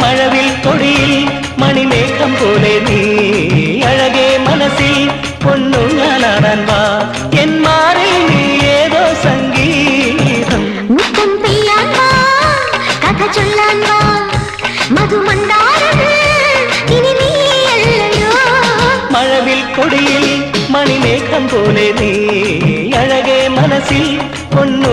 மழவில் கொடியில் மணிமேகம் போலே நீ. அழகே மனசில் ஞானான் வா. என் மாறில் நீ ஏதோ சங்கீதம். முத்தம் பெய்யான் வா கதை சொல்லான் வா. மது மழவில் கொடியில் மணிமேகம் போலே நீ. அழகே மனசில் பொண்ணு